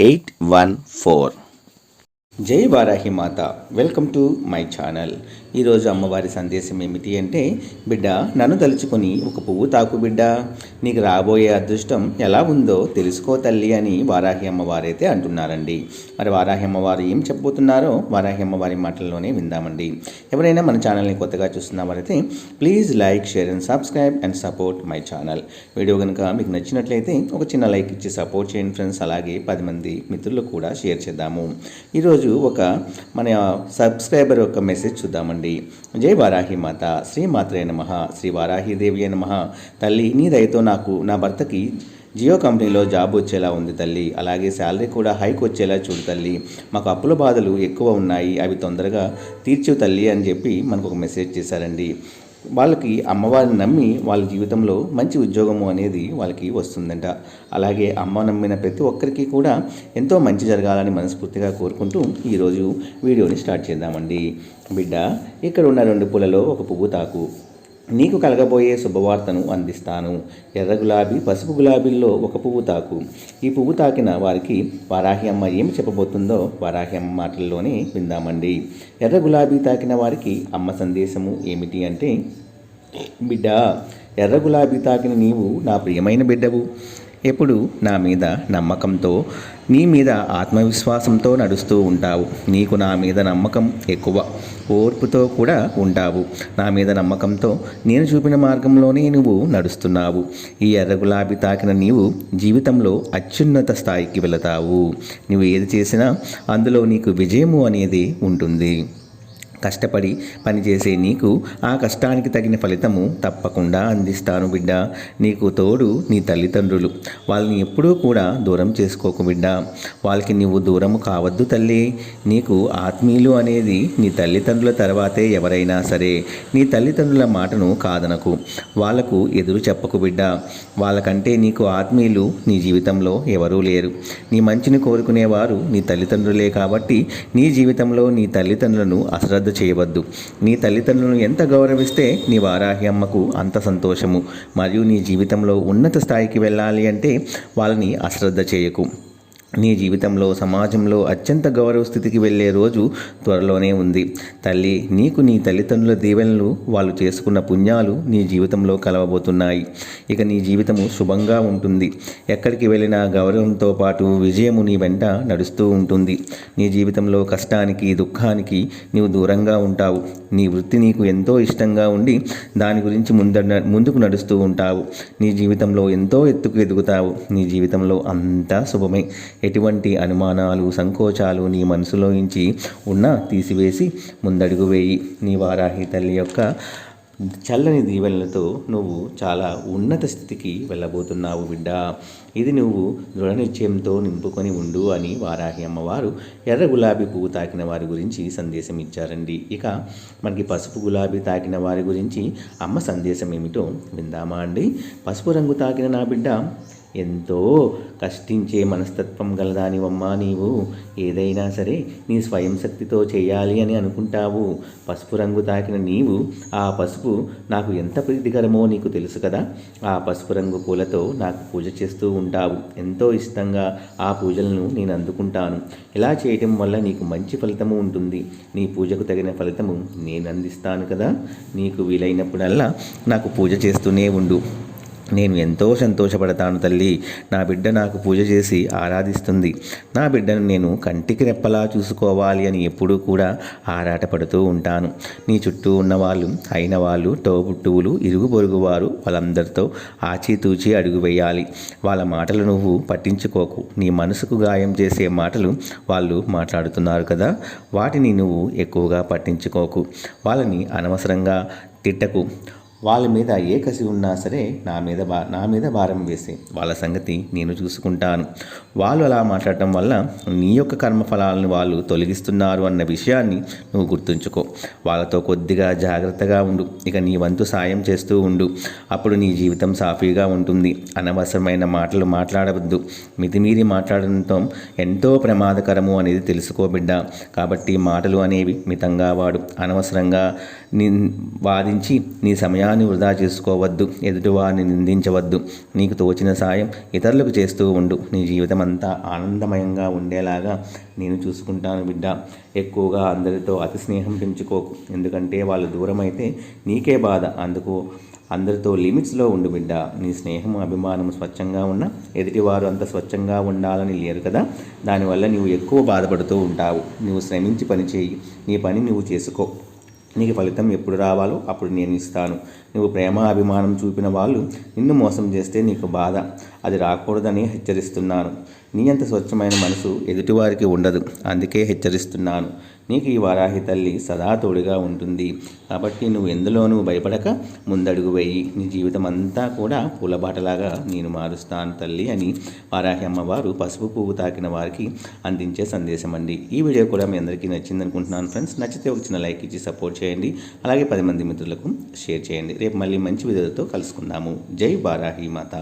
eight one four. జై వారాహి మాత. Welcome to my channel. ఈరోజు అమ్మవారి సందేశం ఏమిటి అంటే బిడ్డ నన్ను తలుచుకొని ఒక పువ్వు తాకు బిడ్డ. నీకు రాబోయే అదృష్టం ఎలా ఉందో తెలుసుకో తల్లి అని వారాహి అమ్మవారైతే అంటున్నారండి. మరి వారాహి అమ్మవారు ఏం చెప్పబోతున్నారో వారాహి అమ్మవారి మాటల్లోనే విందామండి. ఎవరైనా మన ఛానల్ని కొత్తగా చూస్తున్నవారైతే please like share and subscribe and support my channel. Video కనుక మీకు నచ్చినట్లయితే ఒక చిన్న లైక్ ఇచ్చి సపోర్ట్ చేయండి ఫ్రెండ్స్. అలాగే పది మంది మిత్రులు కూడా షేర్ చేద్దాము. ఈరోజు ఒక మన సబ్స్క్రైబర్ యొక్క మెసేజ్ చూద్దామండి. జై వారాహి మాత. శ్రీ మాత్రే నమ. శ్రీ వారాహిదేవి నమ. తల్లి నీ దయతో నాకు నా భర్తకి జియో కంపెనీలో జాబ్ వచ్చేలా ఉంది తల్లి. అలాగే శాలరీ కూడా హైక్ వచ్చేలా చూడు తల్లి. మాకు అప్పుల బాధలు ఎక్కువ ఉన్నాయి. అవి తొందరగా తీర్చు తల్లి అని చెప్పి మనకు ఒక మెసేజ్ చేశారండి. వాళ్ళకి అమ్మవారిని నమ్మి వాళ్ళ జీవితంలో మంచి ఉద్యోగము అనేది వాళ్ళకి వస్తుందంట. అలాగే అమ్మ నమ్మిన ప్రతి ఒక్కరికి కూడా ఎంతో మంచి జరగాలని మనస్ఫూర్తిగా కోరుకుంటూ ఈరోజు వీడియోని స్టార్ట్ చేద్దామండి. బిడ్డ ఇక్కడ ఉన్న రెండు పూలలో ఒక పువ్వు తాకు. నీకు కలగబోయే శుభవార్తను అందిస్తాను. ఎర్ర గులాబీ పసుపు గులాబీల్లో ఒక పువ్వు తాకు. ఈ పువ్వు తాకిన వారికి వారాహి అమ్మ ఏమి చెప్పబోతుందో వారాహి అమ్మ మాటల్లోనే విందామండి. ఎర్ర గులాబీ తాకిన వారికి అమ్మ సందేశము ఏమిటి అంటే బిడ్డ ఎర్ర గులాబీ తాకిన నీవు నా ప్రియమైన బిడ్డవు. ఎప్పుడు నా మీద నమ్మకంతో నీ మీద ఆత్మవిశ్వాసంతో నడుస్తూ ఉంటావు. నీకు నా మీద నమ్మకం ఎక్కువ ఓర్పుతో కూడా ఉంటావు. నా మీద నమ్మకంతో నేను చూపిన మార్గంలోనే నువ్వు నడుస్తున్నావు. ఈ ఎర్ర గులాబీ తాకిన నీవు జీవితంలో అత్యున్నత స్థాయికి వెళతావు. నువ్వు ఏది చేసినా అందులో నీకు విజయము అనేది ఉంటుంది. కష్టపడి పనిచేసే నీకు ఆ కష్టానికి తగిన ఫలితము తప్పకుండా అందిస్తాను బిడ్డ. నీకు తోడు నీ తల్లిదండ్రులు. వాళ్ళని ఎప్పుడూ కూడా దూరం చేసుకోకు బిడ్డ. వాళ్ళకి నువ్వు దూరము కావద్దు తల్లి. నీకు ఆత్మీయులు అనేది నీ తల్లిదండ్రుల తర్వాతే ఎవరైనా సరే. నీ తల్లిదండ్రుల మాటను కాదనకు. వాళ్ళకు ఎదురు చెప్పకు బిడ్డ. వాళ్ళకంటే నీకు ఆత్మీయులు నీ జీవితంలో ఎవరూ లేరు. నీ మంచిని కోరుకునేవారు నీ తల్లిదండ్రులే కాబట్టి నీ జీవితంలో నీ తల్లిదండ్రులను అశ్రద్ధ చేయవద్దు. నీ తల్లిదండ్రులను ఎంత గౌరవిస్తే నీ వారాహి అమ్మకు అంత సంతోషము. మరియు నీ జీవితంలో ఉన్నత స్థాయికి వెళ్ళాలి అంటే వాళ్ళని అశ్రద్ధ చేయకు. నీ జీవితంలో సమాజంలో అత్యంత గౌరవ స్థితికి వెళ్ళే రోజు త్వరలోనే ఉంది. తల్లి నీకు నీ తల్లిదండ్రుల దీవెనలు వాళ్ళు చేసుకున్న పుణ్యాలు నీ జీవితంలో కలవబోతున్నాయి. ఇక నీ జీవితము శుభంగా ఉంటుంది. ఎక్కడికి వెళ్ళినా గౌరవంతో పాటు విజయము నీ వెంట నడుస్తూ ఉంటుంది. నీ జీవితంలో కష్టానికి దుఃఖానికి నీవు దూరంగా ఉంటావు. నీ వృత్తి నీకు ఎంతో ఇష్టంగా ఉండి దాని గురించి ముంద ముందుకు నడుస్తూ ఉంటావు. నీ జీవితంలో ఎంతో ఎత్తుకు ఎదుగుతావు. నీ జీవితంలో అంతా శుభమే. ఎటువంటి అనుమానాలు సంకోచాలు నీ మనసులో నుంచి ఉన్నా తీసివేసి ముందడుగు వేయి. నీ వారాహి తల్లి యొక్క చల్లని దీవెనలతో నువ్వు చాలా ఉన్నత స్థితికి వెళ్ళబోతున్నావు బిడ్డ. ఇది నువ్వు దృఢ నిశ్చయంతో నింపుకొని ఉండు అని వారాహి అమ్మవారు ఎర్ర గులాబీ పువ్వు తాకిన వారి గురించి సందేశం ఇచ్చారండి. ఇక మనకి పసుపు గులాబీ తాకిన వారి గురించి అమ్మ సందేశం ఏమిటో విందామా అండి? పసుపు రంగు తాకిన నా బిడ్డ ఎంతో కష్టించే మనస్తత్వం గలదానివమ్మా నీవు. ఏదైనా సరే నీ స్వయం శక్తితో చేయాలి అని అనుకుంటావు. పసుపు రంగు తాకిన నీవు ఆ పసుపు నాకు ఎంత ప్రీతికరమో నీకు తెలుసు కదా. ఆ పసుపు రంగు పూలతో నాకు పూజ చేస్తూ ఉంటావు. ఎంతో ఇష్టంగా ఆ పూజలను నేను అందుకుంటాను. ఇలా చేయటం వల్ల నీకు మంచి ఫలితము ఉంటుంది. నీ పూజకు తగిన ఫలితము నేను అందిస్తాను కదా. నీకు వీలైనప్పుడల్లా నాకు పూజ చేస్తూనే ఉండు. నేను ఎంతో సంతోషపడతాను తల్లి. నా బిడ్డ నాకు పూజ చేసి ఆరాధిస్తుంది. నా బిడ్డను నేను కంటికి రెప్పలా చూసుకోవాలి అని ఎప్పుడూ కూడా ఆరాటపడుతూ ఉంటాను. నీ చుట్టూ ఉన్న వాళ్ళు అయిన వాళ్ళు తోబుట్టువులు ఇరుగు పొరుగు వారు వాళ్ళందరితో ఆచితూచి అడుగు వేయాలి. వాళ్ళ మాటలు నువ్వు పట్టించుకోకు. నీ మనసుకు గాయం చేసే మాటలు వాళ్ళు మాట్లాడుతున్నారు కదా. వాటిని నువ్వు ఎక్కువగా పట్టించుకోకు. వాళ్ళని అనవసరంగా తిట్టకు. వాళ్ళ మీద ఏ కసి ఉన్నా సరే నా మీద బా నా మీద భారం వేసి వాళ్ళ సంగతి నేను చూసుకుంటాను. వాళ్ళు అలా మాట్లాడటం వల్ల నీ యొక్క కర్మఫలాలను వాళ్ళు తొలగిస్తున్నారు అన్న విషయాన్ని నువ్వు గుర్తుంచుకో. వాళ్ళతో కొద్దిగా జాగ్రత్తగా ఉండు. ఇక నీ వంతు సాయం చేస్తూ ఉండు. అప్పుడు నీ జీవితం సాఫీగా ఉంటుంది. అనవసరమైన మాటలు మాట్లాడవద్దు. మితిమీరి మాట్లాడడంతో ఎంతో ప్రమాదకరము అనేది తెలుసుకోబిడ్డ కాబట్టి మాటలు అనేవి మితంగా వాడు. అనవసరంగా ని వాదించి నీ సమయం సమయాన్ని వృధా చేసుకోవద్దు ఎదుటివారిని నిందించవద్దు. నీకు తోచిన సాయం ఇతరులకు చేస్తూ ఉండు. నీ జీవితం అంతా ఆనందమయంగా ఉండేలాగా నేను చూసుకుంటాను బిడ్డ. ఎక్కువగా అందరితో అతి స్నేహం పెంచుకోకు ఎందుకంటే వాళ్ళు దూరం అయితే నీకే బాధ. అందుకు అందరితో లిమిట్స్లో ఉండు బిడ్డ. నీ స్నేహం అభిమానం స్వచ్ఛంగా ఉన్న ఎదుటివారు అంత స్వచ్ఛంగా ఉండాలని లేరు కదా. దానివల్ల నువ్వు ఎక్కువ బాధపడుతూ ఉంటావు. నువ్వు శ్రమించి పని చేయి. నీ పని నువ్వు చేసుకో. నీకు ఫలితం ఎప్పుడు రావాలో అప్పుడు నేను ఇస్తాను. నువ్వు ప్రేమ అభిమానం చూపిన వాళ్ళు నిన్ను మోసం చేస్తే నీకు బాధ. అది రాకూడదని హెచ్చరిస్తున్నాను. నీ అంత స్వచ్ఛమైన మనసు ఎదుటివారికి ఉండదు. అందుకే హెచ్చరిస్తున్నాను. నీకు ఈ వారాహి తల్లి సదా తోడుగా ఉంటుంది. కాబట్టి నువ్వు ఎందులోనూ భయపడక ముందడుగు వేయి. నీ జీవితం అంతా కూడా పూలబాటలాగా నేను మారుస్తాను తల్లి అని వారాహి అమ్మవారు పసుపు పువ్వు తాకిన వారికి అందించే సందేశం అండి. ఈ వీడియో కూడా మీ అందరికీ నచ్చింది అనుకుంటున్నాను ఫ్రెండ్స్. నచ్చితే ఒక చిన్న లైక్ ఇచ్చి సపోర్ట్ చేయండి. అలాగే పది మంది మిత్రులకు షేర్ చేయండి. రేపు మళ్ళీ మంచి వీడియోతో కలుసుకుందాము. జై వారాహి మాత.